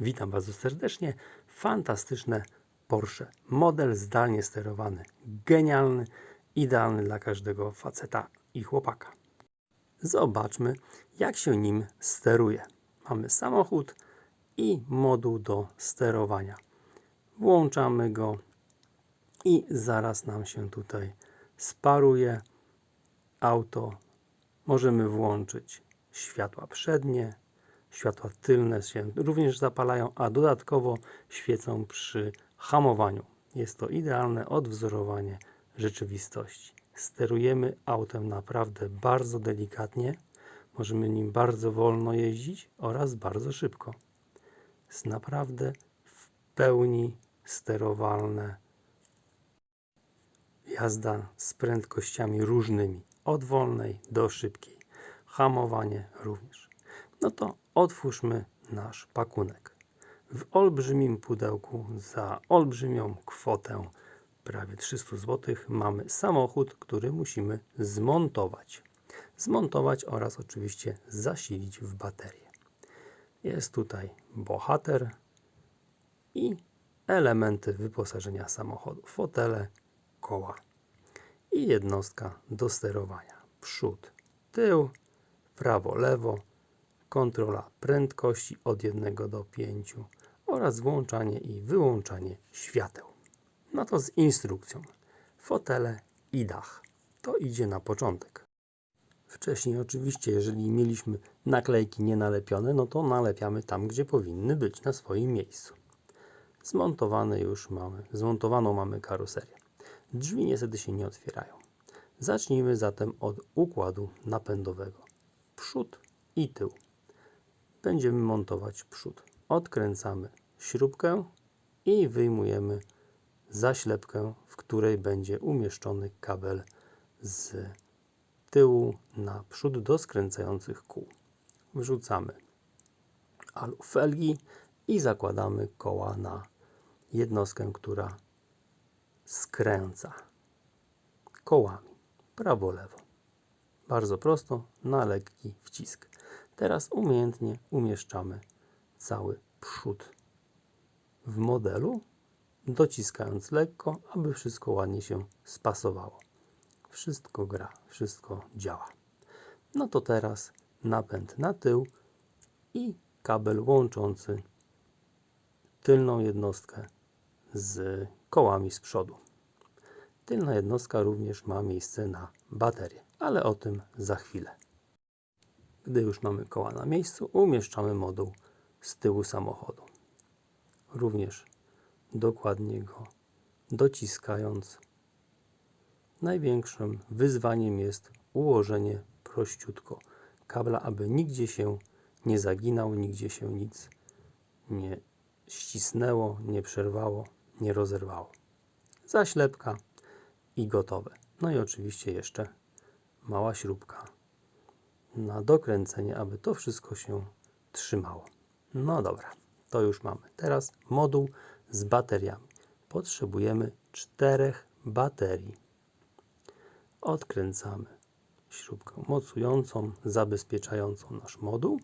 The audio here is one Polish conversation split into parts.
Witam bardzo serdecznie. Fantastyczne Porsche. Model zdalnie sterowany. Genialny, idealny dla każdego faceta i chłopaka. Zobaczmy, jak się nim steruje. Mamy samochód i moduł do sterowania. Włączamy go i zaraz nam się tutaj sparuje auto. Możemy włączyć światła przednie, światła tylne się również zapalają, a dodatkowo świecą przy hamowaniu. Jest to idealne odwzorowanie rzeczywistości. Sterujemy autem naprawdę bardzo delikatnie. Możemy nim bardzo wolno jeździć oraz bardzo szybko. Jest naprawdę w pełni sterowalne. Jazda z prędkościami różnymi, od wolnej do szybkiej. Hamowanie również. No to otwórzmy nasz pakunek. W olbrzymim pudełku za olbrzymią kwotę prawie 300 zł mamy samochód, który musimy zmontować. Zmontować oraz oczywiście zasilić w baterię. Jest tutaj bohater i elementy wyposażenia samochodu. Fotele, koła i jednostka do sterowania. Przód, tył, prawo, lewo, kontrola prędkości od 1 do 5 oraz włączanie i wyłączanie świateł. No to z instrukcją. Fotele i dach. To idzie na początek. Wcześniej oczywiście, jeżeli mieliśmy naklejki nienalepione, no to nalepiamy tam, gdzie powinny być, na swoim miejscu. Zmontowane już mamy, zmontowaną mamy karoserię. Drzwi niestety się nie otwierają. Zacznijmy zatem od układu napędowego. Przód i tył. Będziemy montować przód. Odkręcamy śrubkę i wyjmujemy zaślepkę, w której będzie umieszczony kabel z tyłu na przód do skręcających kół. Wrzucamy alufelgi i zakładamy koła na jednostkę, która skręca kołami prawo-lewo. Bardzo prosto, na lekki wcisk. Teraz umiejętnie umieszczamy cały przód w modelu, dociskając lekko, aby wszystko ładnie się spasowało. Wszystko gra, wszystko działa. No to teraz napęd na tył i kabel łączący tylną jednostkę z kołami z przodu. Tylna jednostka również ma miejsce na baterię, ale o tym za chwilę. Gdy już mamy koła na miejscu, umieszczamy moduł z tyłu samochodu. Również dokładnie go dociskając. Największym wyzwaniem jest ułożenie prościutko kabla, aby nigdzie się nie zaginał, nigdzie się nic nie ścisnęło, nie przerwało, nie rozerwało. Zaślepka i gotowe. No i oczywiście jeszcze mała śrubka na dokręcenie, aby to wszystko się trzymało. No dobra, to już mamy. Teraz moduł z bateriami. Potrzebujemy czterech baterii. Odkręcamy śrubkę mocującą, zabezpieczającą nasz moduł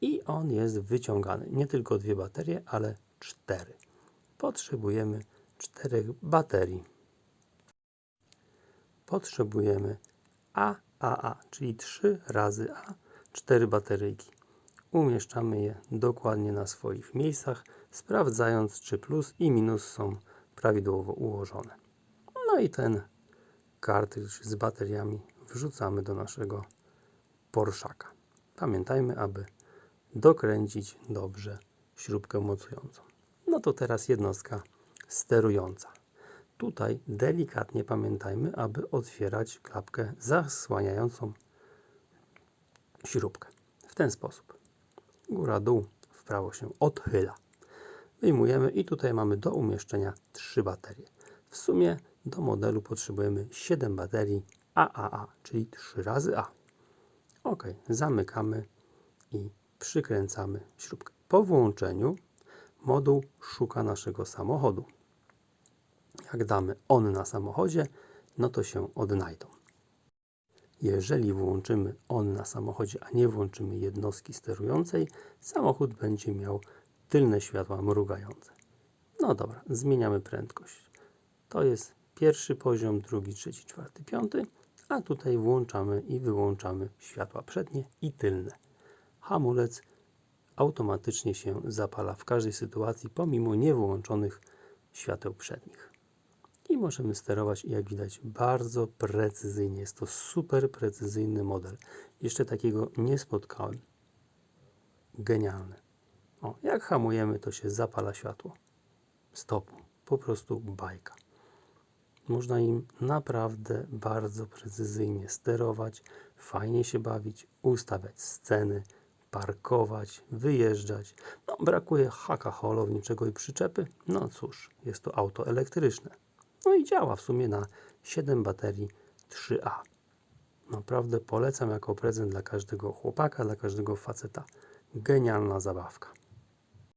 i on jest wyciągany. Nie tylko dwie baterie, ale cztery. Potrzebujemy czterech baterii. Potrzebujemy AAA, czyli 3 razy A, 4 bateryjki. Umieszczamy je dokładnie na swoich miejscach, sprawdzając, czy plus i minus są prawidłowo ułożone. No i ten kartridż z bateriami wrzucamy do naszego Porszaka. Pamiętajmy, aby dokręcić dobrze śrubkę mocującą. No to teraz jednostka sterująca. Tutaj delikatnie pamiętajmy, aby otwierać klapkę zasłaniającą śrubkę. W ten sposób. Góra, dół, w prawo się odchyla. Wyjmujemy i tutaj mamy do umieszczenia 3 baterie. W sumie do modelu potrzebujemy 7 baterii AAA, czyli 3 razy A. OK, zamykamy i przykręcamy śrubkę. Po włączeniu moduł szuka naszego samochodu. Jak damy on na samochodzie, no to się odnajdą. Jeżeli włączymy on na samochodzie, a nie włączymy jednostki sterującej, samochód będzie miał tylne światła mrugające. No dobra, zmieniamy prędkość. To jest pierwszy poziom, drugi, trzeci, czwarty, piąty, a tutaj włączamy i wyłączamy światła przednie i tylne. Hamulec automatycznie się zapala w każdej sytuacji, pomimo niewyłączonych świateł przednich. I możemy sterować, jak widać, bardzo precyzyjnie. Jest to super precyzyjny model. Jeszcze takiego nie spotkałem. Genialny. O, jak hamujemy, to się zapala światło. Stopu. Po prostu bajka. Można im naprawdę bardzo precyzyjnie sterować, fajnie się bawić, ustawiać sceny, parkować, wyjeżdżać. No, brakuje haka holowniczego i przyczepy. No cóż, jest to auto elektryczne. No i działa w sumie na 7 baterii 3A. Naprawdę polecam jako prezent dla każdego chłopaka, dla każdego faceta. Genialna zabawka.